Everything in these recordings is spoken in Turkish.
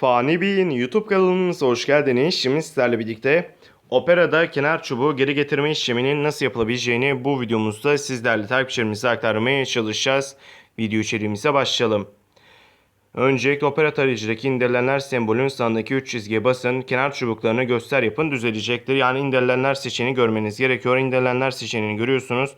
Fani Bey'in YouTube kanalımıza hoş geldiniz. Şimdi sizlerle birlikte Opera'da kenar çubuğu geri getirme işleminin nasıl yapılabileceğini bu videomuzda sizlerle takipçilerimize aktarmaya çalışacağız. Video içeriğimize başlayalım. Öncelikle opera tarayıcıdaki indirilenler sembolünün sağındaki 3 çizgiye basın. Kenar çubuklarını göster yapın düzelecektir. Yani indirilenler seçeneğini görmeniz gerekiyor. İndirilenler seçeneğini görüyorsunuz.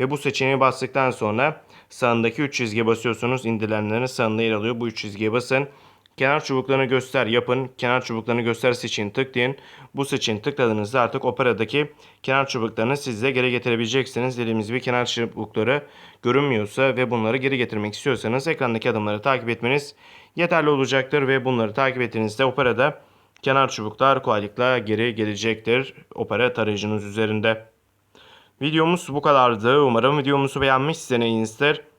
Ve bu seçeneği bastıktan sonra sağındaki 3 çizgiye basıyorsunuz. İndirilenlerin sağında yer alıyor. Bu 3 çizgiye basın. Kenar çubuklarını göster yapın. Kenar çubuklarını göster seçeneğini tıklayın. Bu seçeneği tıkladığınızda artık operadaki kenar çubuklarını siz geri getirebileceksiniz. Dediğimiz gibi kenar çubukları görünmüyorsa ve bunları geri getirmek istiyorsanız ekrandaki adımları takip etmeniz yeterli olacaktır ve bunları takip ettiğinizde operada kenar çubuklar kolaylıkla geri gelecektir opera tarayıcınız üzerinde. Videomuz bu kadardı. Umarım videomuzu beğenmişsinizdir.